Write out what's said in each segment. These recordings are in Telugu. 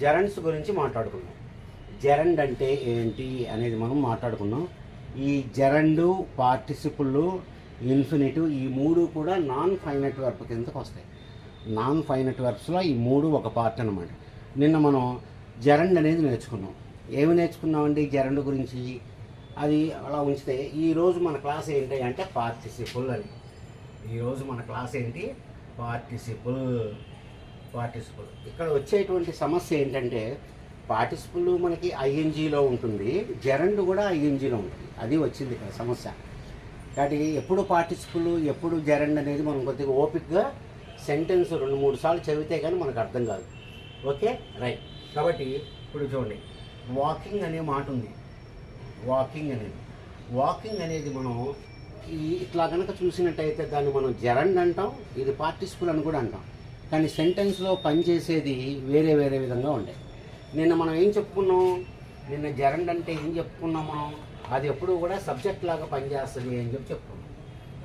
జెరండ్స్ గురించి మాట్లాడుకున్నాం జెరండ్ అంటే ఏంటి అనేది మనం మాట్లాడుకున్నాం ఈ జెరండు పార్టిసిపుల్ ఇన్ఫినిటివ్ ఈ మూడు కూడా నాన్ ఫైనట్ వర్బ్ కిందకు వస్తాయి. నాన్ ఫైనట్ వర్బ్స్లో ఈ మూడు ఒక పార్ట్ అనమాట నిన్న మనం జెరండ్ అనేది నేర్చుకున్నాం. ఏమి నేర్చుకున్నామండి జెరండ్ గురించి? అది అలా ఉంచితే ఈరోజు మన క్లాస్ ఏంటి అంటే పార్టిసిపుల్ అని. ఈరోజు మన క్లాస్ ఏంటి? పార్టిసిపుల్. పార్టిసిపుల్. ఇక్కడ వచ్చేటువంటి సమస్య ఏంటంటే పార్టిసిపుల్ మనకి ఐఎన్జీలో ఉంటుంది జెరండ్ కూడా ఐఎన్జీలో ఉంటుంది. అది వచ్చింది ఇక్కడ సమస్య. కాబట్టి ఎప్పుడు పార్టిసిపుల్ ఎప్పుడు జెరండ్ అనేది మనం కొద్దిగా ఓపిక్గా సెంటెన్స్ రెండు మూడు సార్లు చదివితే కానీ మనకు అర్థం కాదు. ఓకే? రైట్. కాబట్టి ఇప్పుడు చూడండి. వాకింగ్ అనే మాట ఉంది. వాకింగ్ అనేది. వాకింగ్ అనేది మనం ఈ ఇట్లా కనుక చూసినట్టయితే దాన్ని మనం జెరండ్ అంటాం ఇది పార్టిసిపుల్ అని కూడా అంటాం. కానీ సెంటెన్స్లో పనిచేసేది వేరే వేరే విధంగా ఉండే. నిన్న మనం ఏం చెప్పుకున్నాం? నిన్న జరండ్ అంటే ఏం చెప్పుకున్నాం మనం? అది ఎప్పుడు కూడా సబ్జెక్ట్ లాగా పనిచేస్తుంది అని చెప్పి చెప్పుకున్నాం.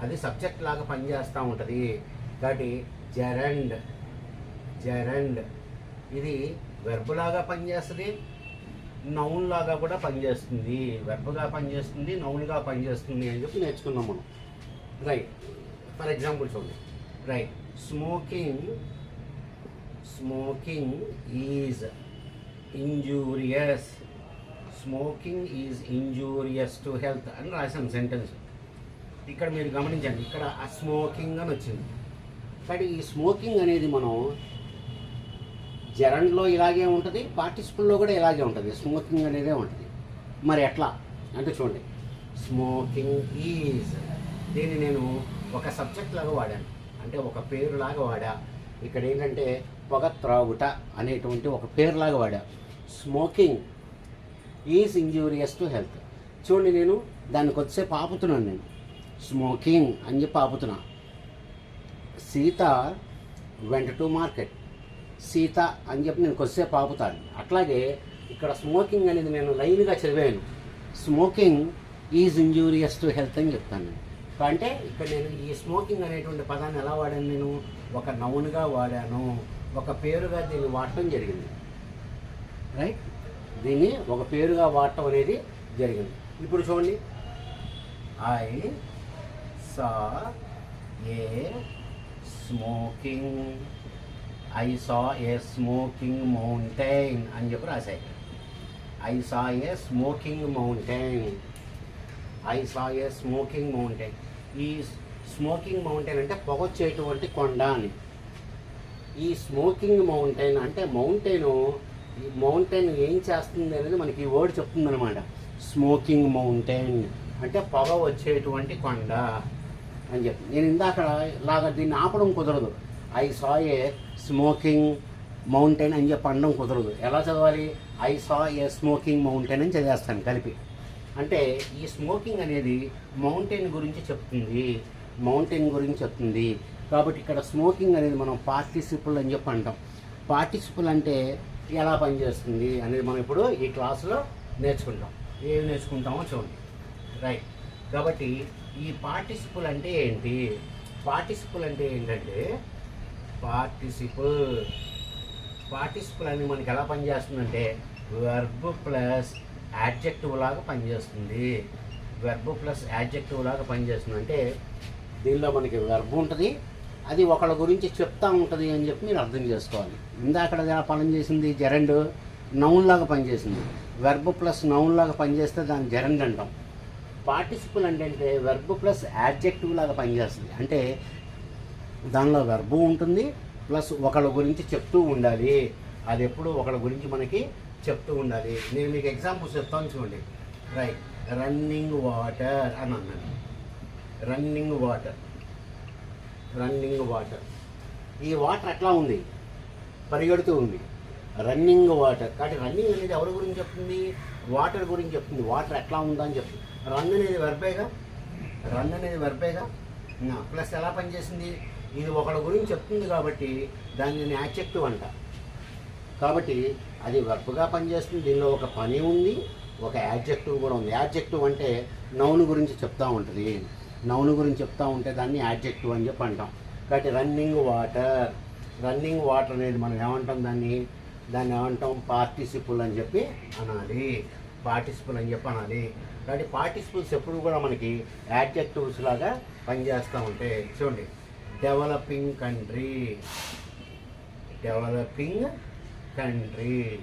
అది సబ్జెక్ట్ లాగా పనిచేస్తూ ఉంటుంది. కాబట్టి జరండ్ జరండ్ ఇది వెర్బ్ లాగా పనిచేస్తుంది నౌన్ లాగా కూడా పనిచేస్తుంది వెర్బ్గా పనిచేస్తుంది నౌన్గా పనిచేస్తుంది అని చెప్పి నేర్చుకున్నాం మనం. రైట్ ఫర్ ఎగ్జాంపుల్ చూడండి. Right smoking smoking is injurious smoking is injurious to health అని రాసాం సెంటెన్స్ ఇక్కడ మీరు గమనించండి ఇక్కడ ఆ స్మోకింగ్ అని వచ్చింది. కానీ ఈ స్మోకింగ్ అనేది మనం జరండ్లో ఇలాగే ఉంటుంది పార్టిసిపుల్లో కూడా ఇలాగే ఉంటుంది. స్మోకింగ్ అనేదే ఉంటుంది. మరి ఎట్లా? అంటే చూడండి. స్మోకింగ్ ఈజ్ దీన్ని నేను ఒక సబ్జెక్ట్ లాగా వాడాను. అంటే ఒక పేరులాగా వాడా. ఇక్కడ ఏంటంటే పొగ త్రాగుట అనేటువంటి ఒక పేరులాగా వాడా. Smoking is injurious to health చూడండి నేను దానికి వచ్చే పాపుతున్నాను నేను. స్మోకింగ్ అని చెప్పి ఆపుతున్నా. Sita went to market Sita అని చెప్పి నేను కొద్దిసేపు ఆపుతాను. అట్లాగే ఇక్కడ స్మోకింగ్ అనేది నేను లైన్గా చదివాను. Smoking is injurious to health అని చెప్తాను నేను. అంటే ఇక్కడ నేను ఈ స్మోకింగ్ అనేటువంటి పదాన్ని ఎలా వాడాను నేను? ఒక నౌన్గా వాడాను. ఒక పేరుగా దీన్ని వాడటం జరిగింది. రైట్ దీన్ని ఒక పేరుగా వాడటం అనేది జరిగింది. ఇప్పుడు చూడండి. I saw a smoking. I saw a smoking mountain అని చెప్పి రాశాయి. I saw a smoking mountain. I saw a smoking mountain. ఈ స్మోకింగ్ మౌంటైన్ అంటే పొగొచ్చేటువంటి కొండ అని. ఈ స్మోకింగ్ మౌంటైన్ అంటే మౌంటైన్ ఈ మౌంటైన్ ఏం చేస్తుంది అనేది మనకి ఈ వర్డ్ చెప్తుంది అనమాట స్మోకింగ్ మౌంటైన్ అంటే పొగ వచ్చేటువంటి కొండ అని చెప్పి. నేను ఇందాక లాగా దీన్ని ఆపడం కుదరదు. I saw a smoking mountain అని చెప్పి అనడం కుదరదు. ఎలా చదవాలి? I saw a smoking mountain అని చదివేస్తాను కలిపి. అంటే ఈ స్మోకింగ్ అనేది మౌంటైన్ గురించి చెప్తుంది. మౌంటైన్ గురించి చెప్తుంది. కాబట్టి ఇక్కడ స్మోకింగ్ అనేది మనం పార్టిసిపుల్ అని చెప్పి అంటాం. పార్టిసిపుల్ అంటే ఎలా పనిచేస్తుంది అనేది మనం ఇప్పుడు ఈ క్లాసులో నేర్చుకుంటాం. ఏం నేర్చుకుంటామో చూడండి. రైట్ కాబట్టి ఈ పార్టిసిపుల్ అంటే ఏంటి? పార్టిసిపుల్ అంటే ఏంటంటే పార్టిసిపుల్ పార్టిసిపుల్ అనేది మనకి ఎలా పనిచేస్తుందంటే వెర్బ్ ప్లస్ యాడ్జెక్టివ్ లాగా పనిచేస్తుంది. వెర్బ్ ప్లస్ యాడ్జెక్టివ్ లాగా పనిచేస్తుంది అంటే దీనిలో మనకి వెర్బ్ ఉంటుంది అది ఒకళ్ళ గురించి చెప్తా ఉంటుంది అని చెప్పి మీరు అర్థం చేసుకోవాలి. ఇందాక ఎలా పని చేసింది జెరండ్ నౌన్లాగా పనిచేసింది వెర్బ్ ప్లస్ నౌన్ లాగా పనిచేస్తే దాన్ని జెరండ్ అంటాం. పార్టిసిపుల్ అంటే వెర్బ్ ప్లస్ యాడ్జెక్టివ్ లాగా పనిచేస్తుంది అంటే దానిలో వెర్బు ఉంటుంది ప్లస్ ఒకళ్ళ గురించి చెప్తూ ఉండాలి. అది ఎప్పుడు ఒకళ్ళ గురించి మనకి చెప్తూ ఉండాలి. నేను మీకు ఎగ్జాంపుల్స్ చెప్తాను చూడండి. రైట్ రన్నింగ్ వాటర్ అని అన్నాను. Running water. Running water. ఈ వాటర్ ఎట్లా ఉంది. పరిగెడుతూ ఉంది. Running water. కాబట్టి రన్నింగ్ అనేది ఎవరి గురించి చెప్తుంది? వాటర్ గురించి చెప్తుంది. వాటర్ ఎట్లా ఉందా అని చెప్తుంది. రన్ అనేది వెర్బేగా రన్ అనేది వెర్బేగా ప్లస్ ఎలా పనిచేసింది? ఇది ఒకళ్ళ గురించి చెప్తుంది కాబట్టి దాన్ని నేను యాక్చెక్టివ్ అంట. కాబట్టి అది వెర్బ్గా పనిచేస్తుంది. దీనిలో ఒక పని ఉంది. ఒక యాడ్జెక్టివ్ కూడా ఉంది. యాడ్జెక్టివ్ అంటే నౌన్ గురించి చెప్తా ఉంటుంది. నౌన్ గురించి చెప్తా ఉంటే దాన్ని యాడ్జెక్టివ్ అని చెప్పి అంటాం. కాబట్టి రన్నింగ్ వాటర్ రన్నింగ్ వాటర్ అనేది మనం ఏమంటాం దాన్ని? దాన్ని ఏమంటాం? పార్టిసిపుల్ అని చెప్పి అనాలి. పార్టిసిపుల్ అని చెప్పి అనాలి. కాబట్టి పార్టిసిపుల్స్ ఎప్పుడు కూడా మనకి యాడ్జెక్టివ్స్ లాగా పనిచేస్తూ ఉంటాయి. చూడండి. డెవలపింగ్ కంట్రీ డెవలపింగ్ కంట్రీ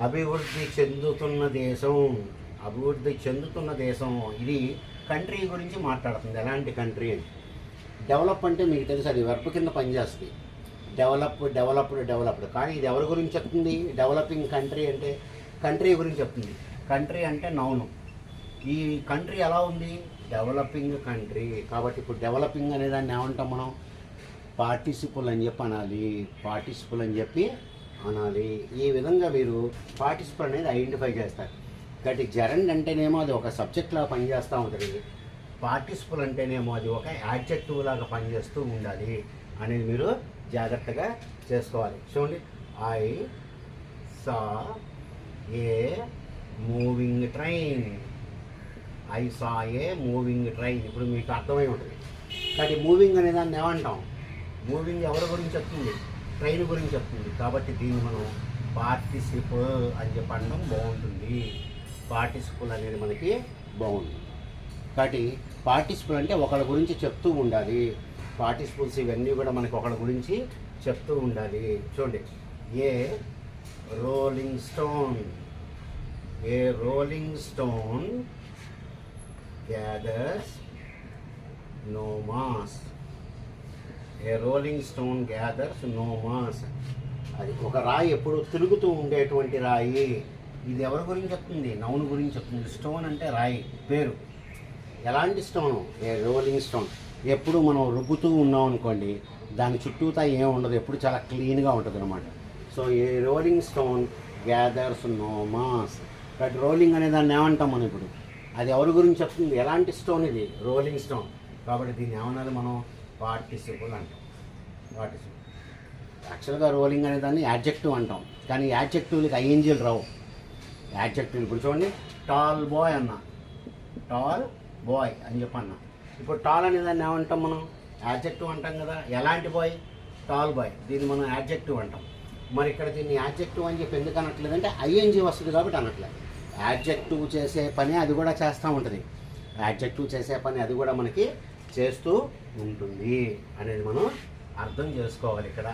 అభివృద్ధి చెందుతున్న దేశం. అభివృద్ధి చెందుతున్న దేశం ఇది కంట్రీ గురించి మాట్లాడుతుంది. ఎలాంటి కంట్రీ అని? డెవలప్ అంటే మీకు తెలుసు అది వర్బ్ కింద పనిచేస్తుంది. డెవలప్ డెవలప్డ్ డెవలప్డ్ కానీ ఇది ఎవరి గురించి చెప్తుంది? డెవలపింగ్ కంట్రీ అంటే కంట్రీ గురించి చెప్తుంది. కంట్రీ అంటే నౌను. ఈ కంట్రీ ఎలా ఉంది? Developing country. కాబట్టి ఇప్పుడు డెవలపింగ్ అనే దాన్ని ఏమంటాం మనం? పార్టిసిపుల్ అని చెప్పి అనాలి. పార్టిసిపుల్ అని చెప్పి అనాలి. ఈ విధంగా మీరు పార్టిసిపుల్ అనేది ఐడెంటిఫై చేస్తారు. కాబట్టి జరండ్ అంటేనేమో అది ఒక సబ్జెక్ట్లా పనిచేస్తూ ఉంటుంది. పార్టిసిపుల్ అంటేనేమో అది ఒక యాడ్జెక్టివ్ లాగా పనిచేస్తూ ఉండాలి అనేది మీరు జాగ్రత్తగా చేసుకోవాలి. చూడండి. I saw a moving train. I saw a moving train. ఇప్పుడు మీకు అర్థమై ఉంటుంది. కానీ మూవింగ్ అనే దాన్ని ఏమంటాం? మూవింగ్ ఎవరి గురించి చెప్తుంది? ట్రైన్ గురించి చెప్తుంది. కాబట్టి దీన్ని మనం పార్టిసిపుల్ అని చెప్పడం బాగుంటుంది. బాగుంటుంది పార్టిసిపుల్ అనేది మనకి బాగుంది. కాబట్టి పార్టిసిపుల్ అంటే ఒకళ్ళ గురించి చెప్తూ ఉండాలి. పార్టిసిపుల్స్ ఇవన్నీ కూడా మనకి ఒకళ్ళ గురించి చెప్తూ ఉండాలి. చూడండి. A rolling stone a rolling stone gathers no moss. A rolling stone gathers no moss. అది ఒక రాయి ఎప్పుడు తిరుగుతూ ఉండేటువంటి రాయి. ఇది ఎవరి గురించి చెప్తుంది? నౌను గురించి చెప్తుంది. స్టోన్ అంటే రాయి పేరు. ఎలాంటి స్టోన్? A rolling stone. ఎప్పుడు మనం రుబ్బుతూ ఉన్నాం అనుకోండి దాని చుట్టూతా ఏం ఉండదు. ఎప్పుడు చాలా క్లీన్గా ఉంటుంది అనమాట so a rolling stone gathers no moss but rolling అనే దాన్ని ఏమంటాం మనం ఇప్పుడు? అది ఎవరి గురించి చెప్తుంది? ఎలాంటి స్టోన్ ఇది? Rolling stone. కాబట్టి దీన్ని ఏమన్నది మనం? పార్టిసిపుల్ అంటాం. పార్టిసిపుల్. యాక్చువల్గా రోలింగ్ అనే దాన్ని యాడ్జెక్టివ్ అంటాం. కానీ యాడ్జెక్టివ్లకి ఐఎన్జీలు రావు? యాడ్జెక్టివ్ని ఇప్పుడు చూడండి టాల్ బాయ్ అన్న. టాల్ బాయ్ అని చెప్పి ఇప్పుడు టాల్ అనే దాన్ని ఏమంటాం మనం? యాడ్జెక్టివ్ అంటాం కదా. ఎలాంటి బాయ్ టాల్ బాయ్ దీన్ని మనం యాడ్జెక్టివ్ అంటాం. మరి ఇక్కడ దీన్ని యాడ్జెక్టివ్ అని చెప్పి ఎందుకు అనట్లేదు అంటే ఐఎన్జీ వస్తుంది కాబట్టి అనట్లేదు. యాడ్జెక్టివ్ చేసే పని అది కూడా చేస్తూ ఉంటుంది. యాడ్జెక్టివ్ చేసే పని అది కూడా మనకి చేస్తూ ఉంటుంది అనేది మనం అర్థం చేసుకోవాలి ఇక్కడ.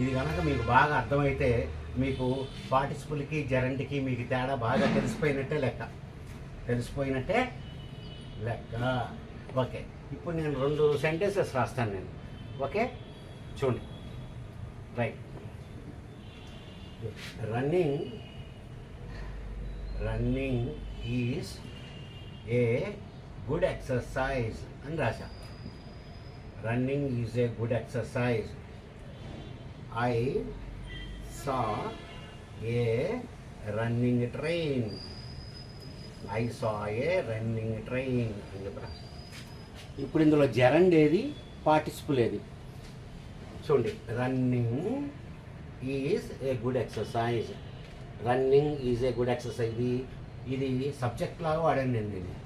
ఇది కనుక మీకు బాగా అర్థమైతే మీకు పాటిస్పుల్కి జరంటికి మీకు తేడా బాగా తెలిసిపోయినట్టే లెక్క. తెలిసిపోయినట్టే లెక్క. ఓకే. ఇప్పుడు నేను రెండు సెంటెన్సెస్ రాస్తాను నేను. ఓకే? చూడండి. Right. Running running is a good exercise అని రాశా. Running is a good exercise. I saw a running train? I saw a running train అని చెప్పరా? ఇప్పుడు ఇందులో జరండ్ ఏది పార్టిసిపుల్ ఏది? చూడండి running is a good exercise. Running is a good exercise. ఇది ఇది సబ్జెక్ట్ లాగా వాడాను నేను దీన్ని.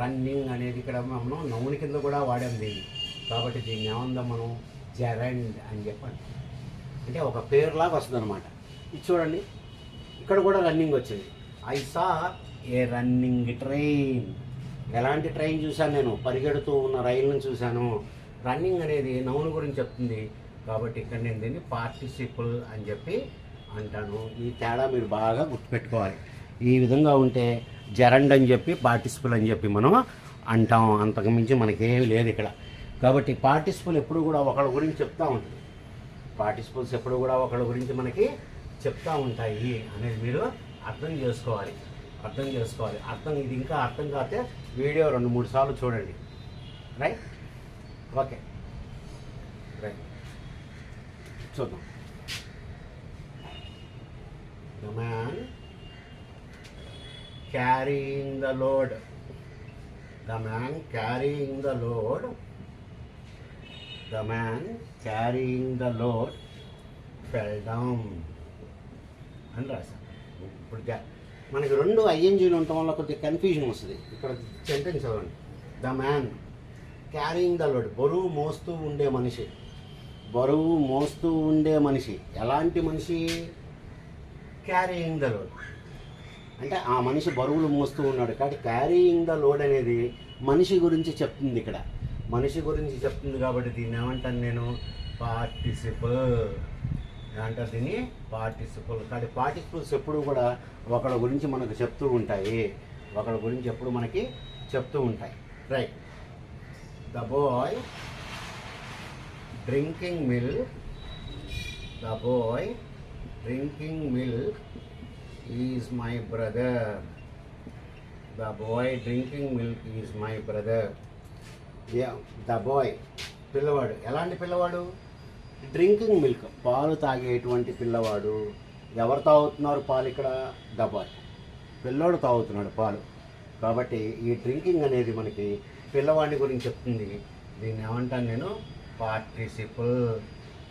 రన్నింగ్ అనేది ఇక్కడ మనం నౌని కింద కూడా వాడాం దీన్ని. కాబట్టి దీన్ని ఏమందాం మనం? జరండ్ అని చెప్పండి అంటే ఒక పేరులాగా వస్తుంది అనమాట ఇది చూడండి. ఇక్కడ కూడా రన్నింగ్ వచ్చింది. I saw a running train ఎలాంటి ట్రైన్ చూశాను నేను? పరిగెడుతూ ఉన్న రైళ్ళను చూశాను. రన్నింగ్ అనేది నౌన్ గురించి చెప్తుంది. కాబట్టి ఇక్కడ నేను దీన్ని పార్టిసిపుల్ అని చెప్పి అంటాను. ఈ తేడా మీరు బాగా గుర్తుపెట్టుకోవాలి. ఈ విధంగా ఉంటే జరండ్ అని చెప్పి పార్టిసిపుల్ అని చెప్పి మనం అంటాం. అంతకుమించి మనకేమీ లేదు ఇక్కడ. కాబట్టి పార్టిసిపుల్ ఎప్పుడు కూడా ఒకళ్ళ గురించి చెప్తూ ఉంటుంది పార్టిసిపల్స్ ఎప్పుడు కూడా ఒకళ్ళ గురించి మనకి చెప్తా ఉంటాయి అనేది మీరు అర్థం చేసుకోవాలి. అర్థం చేసుకోవాలి. అర్థం ఇది ఇంకా అర్థం కాతే వీడియో రెండు మూడు సార్లు చూడండి. రైట్ ఓకే రైట్ చూద్దాం. The man carrying the load the man carrying the load the man carrying the load fell down అని రాశాను ఇప్పుడు మనకి రెండు ఐఎన్జీలు ఉండటం వల్ల కొద్దిగా కన్ఫ్యూజన్ వస్తుంది. ఇక్కడ సెంటెన్స్ చదవండి. The man carrying the load బరువు మోస్తూ ఉండే మనిషి. బరువు మోస్తూ ఉండే మనిషి. ఎలాంటి మనిషి? క్యారీయింగ్ ద లోడ్ అంటే ఆ మనిషి బరువులు మోస్తూ ఉన్నాడు. కాబట్టి క్యారీయింగ్ ద లోడ్ అనేది మనిషి గురించి చెప్తుంది ఇక్కడ. మనిషి గురించి చెప్తుంది కాబట్టి దీన్ని ఏమంటాను నేను? పార్టిసిపల్ ఏమంటారు దీన్ని పార్టిసిపల్ కాబట్టి పార్టిసిపల్స్ ఎప్పుడు కూడా ఒకళ్ళ గురించి మనకు చెప్తూ ఉంటాయి. ఒకళ్ళ గురించి ఎప్పుడు మనకి చెప్తూ ఉంటాయి. Right the boy drinking milk the boy drinking milk is my brother the boy drinking milk is my brother the boy పిల్లవాడు. ఎలాంటి పిల్లవాడు? Drinking milk. పాలు తాగేటువంటి పిల్లవాడు. ఎవరు తాగుతున్నారు పాలు ఇక్కడ? The boy. పిల్లోడు తాగుతున్నాడు పాలు. కాబట్టి ఈ డ్రింకింగ్ అనేది మనకి పిల్లవాడిని గురించి చెప్తుంది. దీన్ని ఏమంటాను నేను? పార్టిసిపుల్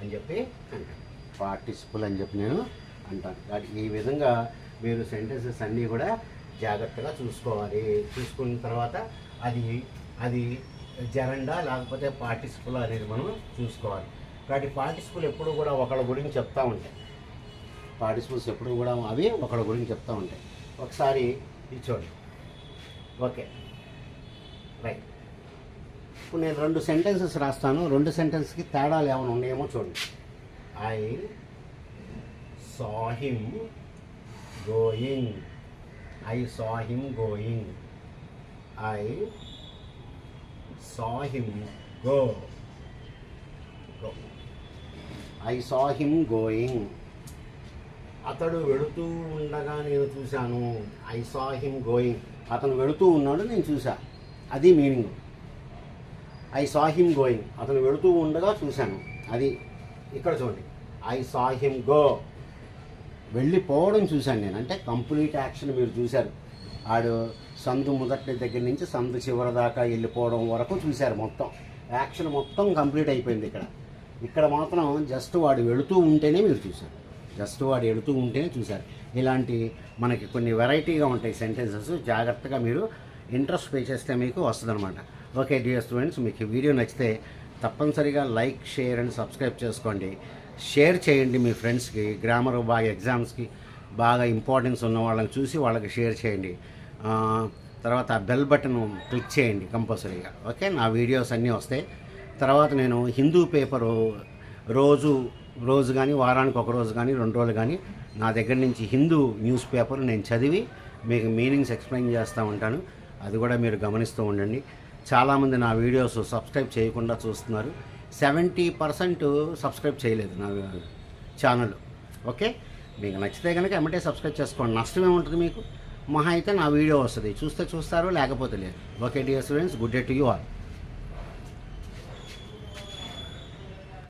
అని చెప్పి అంటాను. పార్టిసిపుల్ అని చెప్పి నేను అంటాను. ఈ విధంగా మీరు సెంటెన్సెస్ అన్నీ కూడా జాగ్రత్తగా చూసుకోవాలి. చూసుకున్న తర్వాత అది అది జరండా లేకపోతే పార్టిసిపుల్ అనేది మనం చూసుకోవాలి. కాబట్టి పార్టిసిపుల్ ఎప్పుడు కూడా ఒకళ్ళ గురించి చెప్తా ఉంటాయి. పార్టిసిపుల్స్ ఎప్పుడు కూడా అవి ఒకళ్ళ గురించి చెప్తూ ఉంటాయి. ఒకసారి ఇది చూడండి. ఓకే. రైట్. ఇప్పుడు నేను రెండు సెంటెన్సెస్ రాస్తాను. రెండు సెంటెన్స్కి తేడాలు ఏమైనా ఉన్నాయేమో చూడండి. I saw him going I saw him going I saw him go. Go. I saw him going. అతడు వెళుతూ ఉండగా నేను చూశాను. I saw him going. అతను వెళుతూ ఉన్నాడు నేను చూసా అది meaning. I saw him going. అతను వెళుతూ ఉండగా చూశాను. అది ఇక్కడ చూడండి. I saw him go. వెళ్ళిపోవడం చూశాను నేను. అంటే కంప్లీట్ యాక్షన్ మీరు చూశారు. ఆడు సందు మొదటి దగ్గర నుంచి సందు చివరి దాకా వెళ్ళిపోవడం వరకు చూశారు మొత్తం. యాక్షన్ మొత్తం కంప్లీట్ అయిపోయింది ఇక్కడ. ఇక్కడ మాత్రం జస్ట్ వాడు వెళుతూ ఉంటేనే మీరు చూశారు. జస్ట్ వాడు వెళుతూ ఉంటేనే చూశారు. ఇలాంటి మనకి కొన్ని వెరైటీగా ఉంటాయి సెంటెన్సెస్. జాగ్రత్తగా మీరు ఇంట్రెస్ట్ పే చేస్తే మీకు వస్తుందన్నమాట. ఓకే డియర్ స్టూడెంట్స్ మీకు వీడియో నచ్చితే తప్పనిసరిగా లైక్ షేర్ అండ్ సబ్స్క్రైబ్ చేసుకోండి. షేర్ చేయండి మీ ఫ్రెండ్స్కి గ్రామర్ బాగా ఎగ్జామ్స్కి. బాగా ఇంపార్టెన్స్ ఉన్న వాళ్ళని చూసి వాళ్ళకి షేర్ చేయండి. తర్వాత ఆ బెల్ బటన్ క్లిక్ చేయండి కంపల్సరీగా ఓకే నా వీడియోస్ అన్నీ వస్తాయి. తర్వాత నేను హిందూ పేపరు రోజు రోజు కానీ వారానికి ఒక రోజు కానీ రెండు రోజులు కానీ నా దగ్గర నుంచి హిందూ న్యూస్ పేపర్ నేను చదివి మీకు మీనింగ్స్ ఎక్స్ప్లెయిన్ చేస్తూ ఉంటాను. అది కూడా మీరు గమనిస్తూ ఉండండి. చాలామంది నా వీడియోస్ సబ్స్క్రైబ్ చేయకుండా చూస్తున్నారు. సెవెంటీ పర్సెంట్ సబ్స్క్రైబ్ చేయలేదు నా ఛానల్ ఓకే మీకు నచ్చితే కనుక ఎమ్మటే సబ్స్క్రైబ్ చేసుకోండి. నష్టం ఏముంటుంది మీకు? మహా అయితే నా వీడియో వస్తుంది. చూస్తే చూస్తారు లేకపోతే లేదు. Okay dear students good day to you all.